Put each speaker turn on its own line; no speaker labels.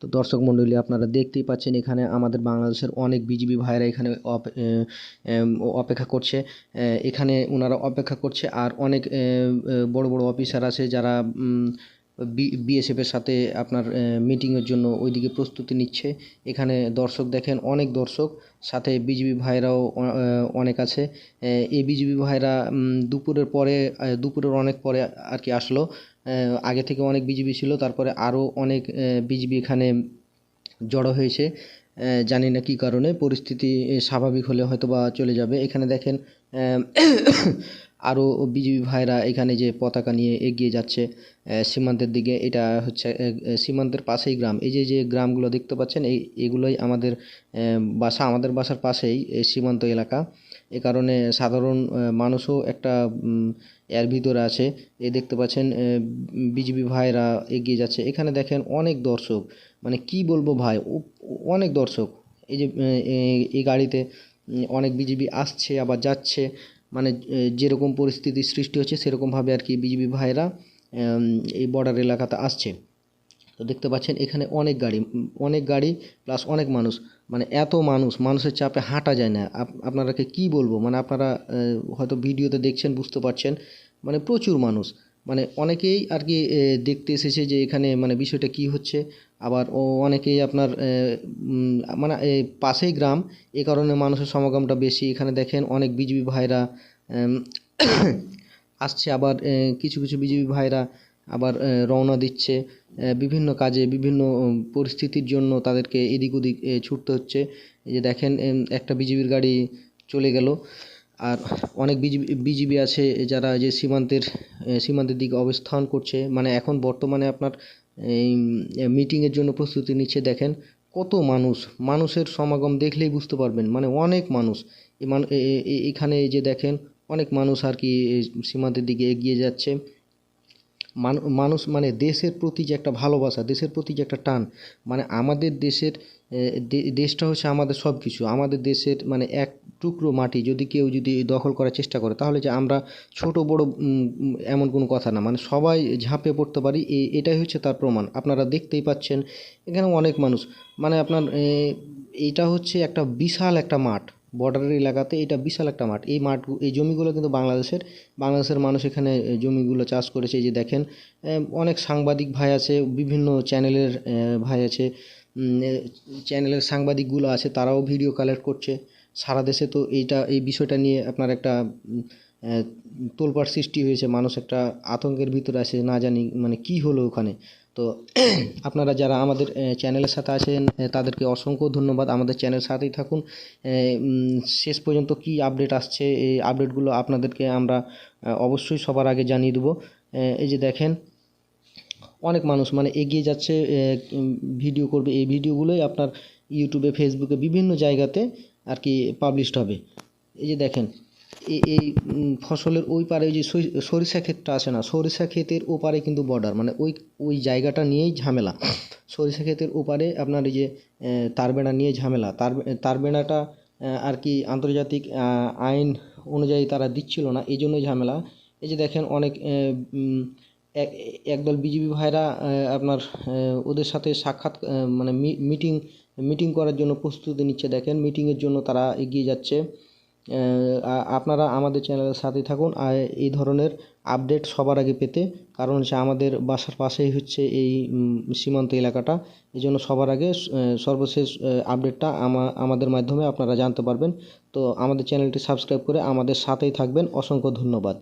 তো দর্শক মণ্ডলী আপনারা দেখতেই পাচ্ছেন এখানে আমাদের বাংলাদেশের অনেক বিজিবি ভাইরা এখানে অপ- অপেক্ষা করছে। এখানে ওনারা অপেক্ষা করছে আর অনেক বড় বড় অফিসার আছে যারা বিএসএফের সাথে আপনার মিটিংয়ের জন্য ওইদিকে প্রস্তুতি নিচ্ছে। এখানে দর্শক দেখেন অনেক দর্শক, সাথে বিজিবি ভাইরাও অনেক আছে। এই বিজিবি ভাইরা দুপুরের পরে দুপুরের অনেক পরে আর কি আসলো। আগে থেকে অনেক বিজিবি ছিল, তারপরে আরও অনেক বিজিবি এখানে জড়ো হয়েছে। জানি না কী কারণে, পরিস্থিতি স্বাভাবিক হলে হয়তো বা চলে যাবে। এখানে দেখেন আরও বিজিবি ভাইরা এখানে যে পতাকা নিয়ে এগিয়ে যাচ্ছে সীমান্তের দিকে। এটা হচ্ছে সীমান্তের পাশেই গ্রাম। এই যে যে গ্রামগুলো দেখতে পাচ্ছেন, এই, এগুলোই আমাদের বাসা। আমাদের বাসার পাশেই সীমান্ত এলাকা। এ কারণে সাধারণ মানুষও একটা এর ভিতরে আছে। এই দেখতে পাচ্ছেন বিজিবি ভাইরা এগিয়ে যাচ্ছে। এখানে দেখেন অনেক দর্শক মানে কি বলব ভাই অনেক দর্শক। এই যে এ, এ- এই গাড়িতে অনেক বিজিবি আসছে আবার যাচ্ছে। মানে যেরকম পরিস্থিতি সৃষ্টি হচ্ছে সেরকমভাবে আর কি বিজিবি ভাইরা এই বর্ডার এলাকাতে আসছে। তো দেখতে পাচ্ছেন এখানে অনেক গাড়ি অনেক গাড়ি প্লাস অনেক মানুষ। মানে এত মানুষ, মানুষের চাপে হাঁটা যায় না। আপ- আপনারাকে কি বলব? মানে আপনারা হয়তো ভিডিওতে দেখছেন, বুঝতে পারছেন। মানে প্রচুর মানুষ। মানে অনেকেই আর কি দেখতে এসেছে যে এখানে মানে বিষয়টা কি হচ্ছে। আবার ও, অনেকেই আপনার মানে পাশেই গ্রাম। এ কারণে মানুষের সমাগমটা বেশি। এখানে দেখেন অনেক বিজিবি ভাইরা আসছে। আবার কিছু কিছু বিজিবি ভাইরা আবার রওনা দিচ্ছে। বিভিন্ন কাজে, বিভিন্ন পরিস্থিতির জন্য তাদেরকে এদিক ওদিক ছুটতে হচ্ছে। এই যে দেখেন একটা বিজিবির গাড়ি চলে গেল। আর অনেক বিজিবি বিজিবি আছে যারা যে সীমান্তের সীমান্তের দিকে অবস্থান করছে। মানে এখন বর্তমানে আপনার, এই মিটিংয়ের জন্য প্রস্তুতি নিচ্ছে। দেখেন, কত মানুষ, মানুষের সমাগম দেখলেই বুঝতে পারবেন। মানে অনেক মানুষ। মান- এখানে যে দেখেন, অনেক মানুষ আর কি সীমান্তের দিকে এগিয়ে যাচ্ছে। মানুষ মানে দেশের প্রতি যে একটা ভালোবাসা, দেশের প্রতি যে একটা টান মানে আমাদের দেশের দেশটা হচ্ছে আমাদের সব কিছু আমাদের দেশের মানে এক টুকরো মাটি যদি কেউ যদি দখল করার চেষ্টা করে, তাহলে যে আমরা ছোট, বড় এমন কোনো কথা না। মানে সবাই ঝাঁপে পড়তে পারি এটাই হচ্ছে তার প্রমাণ। আপনারা দেখতেই পাচ্ছেন, এখানে অনেক মানুষ। মানে আপনার এটা হচ্ছে একটা বিশাল একটা মাঠ। বর্ডারের এলাকাতে এটা বিশাল একটা মাঠ। এই মাঠ এই জমিগুলো কিন্তু বাংলাদেশের বাংলাদেশের মানুষ এখানে জমিগুলো চাষ করেছে। এই যে দেখেন অনেক সাংবাদিক ভাই আছে, বিভিন্ন চ্যানেলের ভাই আছে চ্যানেলের সাংবাদিকগুলো আছে, তারাও ভিডিও কালেক্ট করছে। সারা দেশে তো এইটা, এই বিষয়টা নিয়ে আপনার একটা তোলপাড় সৃষ্টি হয়েছে। মানুষ একটা আতঙ্কের ভিতরে আছে, না জানি মানে কি হলো ওখানে। তো আপনারা যারা আমাদের চ্যানেলের সাথে আছেন তাদেরকে অসংখ্য ধন্যবাদ। আমাদের চ্যানেল সাথেই থাকুন। শেষ পর্যন্ত কি আপডেট আসছে এই আপডেটগুলো আপনাদেরকে আমরা অবশ্যই সবার আগে জানিয়ে দেবো। এই যে দেখেন, অনেক মানুষ মানে এগিয়ে যাচ্ছে ভিডিও করবে। এই ভিডিওগুলোই আপনার ইউটিউবে, ফেসবুকে বিভিন্ন জায়গাতে আর কি পাবলিশড হবে। এই যে দেখেন এই ফসলের ওই পারে যে সরিষা ক্ষেতটা আছে না সরিষা ক্ষেতের ওপারে কিন্তু বর্ডার মানে ওই ওই জায়গাটা নিয়েই ঝামেলা। সরিষা ক্ষেতের ওপারে আপনার এই যে এ, তারবেড়া নিয়ে ঝামেলা। তার তারবেড়াটা আহ, আর কি আন্তর্জাতিক আইন অনুযায়ী তারা দিচ্ছিল না এই জন্যই ঝামেলা। এই যে দেখেন অনেক এক- একদল বিজেপি ভাইরা আপনার ওদের সাথে সাক্ষাৎ মানে মিটিং মিটিং করার জন্য প্রস্তুতি নিচ্ছে। দেখেন মিটিংয়ের জন্য তারা এগিয়ে যাচ্ছে। আপনারা আমাদের চ্যানেলের সাথেই থাকুন। আর এই ধরনের আপডেট সবার আগে পেতে, কারণ হচ্ছে আমাদের বাসার পাশেই হচ্ছে এই সীমান্ত এলাকাটা। এই জন্য সবার আগে সর্বশেষ আপডেটটা আমাদের মাধ্যমে আপনারা জানতে পারবেন। তো আমাদের চ্যানেলটি সাবস্ক্রাইব করে আমাদের সাথেই থাকবেন। অসংখ্য ধন্যবাদ।